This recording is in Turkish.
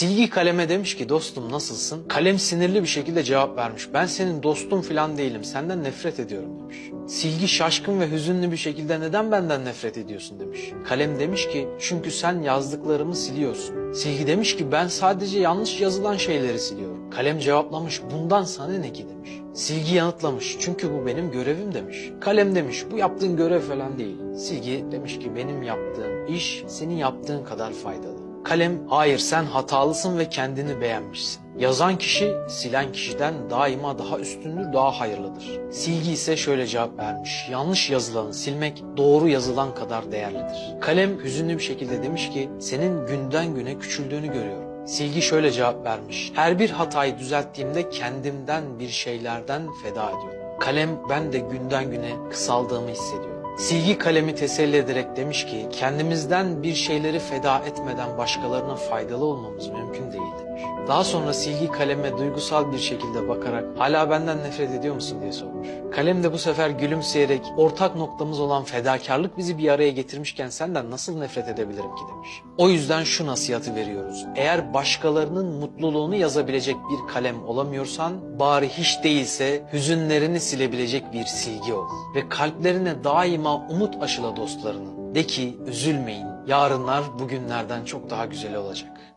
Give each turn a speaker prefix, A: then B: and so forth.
A: Silgi kaleme demiş ki dostum nasılsın? Kalem sinirli bir şekilde cevap vermiş. Ben senin dostun falan değilim. Senden nefret ediyorum demiş. Silgi şaşkın ve hüzünlü bir şekilde neden benden nefret ediyorsun demiş. Kalem demiş ki çünkü sen yazdıklarımı siliyorsun. Silgi demiş ki ben sadece yanlış yazılan şeyleri siliyorum. Kalem cevaplamış bundan sana ne ki demiş. Silgi yanıtlamış çünkü bu benim görevim demiş. Kalem demiş bu yaptığın görev falan değil. Silgi demiş ki benim yaptığım iş senin yaptığın kadar faydalı. Kalem hayır sen hatalısın ve kendini beğenmişsin. Yazan kişi silen kişiden daima daha üstündür, daha hayırlıdır. Silgi ise şöyle cevap vermiş. Yanlış yazılanı silmek doğru yazılan kadar değerlidir. Kalem hüzünlü bir şekilde demiş ki senin günden güne küçüldüğünü görüyorum. Silgi şöyle cevap vermiş. Her bir hatayı düzelttiğimde kendimden bir şeylerden feda ediyorum. Kalem ben de günden güne kısaldığımı hissediyorum. Silgi kalemi teselli ederek demiş ki kendimizden bir şeyleri feda etmeden başkalarına faydalı olmamız mümkün değil demiş. Daha sonra silgi kaleme duygusal bir şekilde bakarak hala benden nefret ediyor musun diye sormuş. Kalem de bu sefer gülümseyerek ortak noktamız olan fedakarlık bizi bir araya getirmişken senden nasıl nefret edebilirim ki demiş. O yüzden şu nasihatı veriyoruz. Eğer başkalarının mutluluğunu yazabilecek bir kalem olamıyorsan bari hiç değilse hüzünlerini silebilecek bir silgi ol. Ve kalplerine daima umut aşıla dostlarının. De ki üzülmeyin yarınlar bugünlerden çok daha güzel olacak.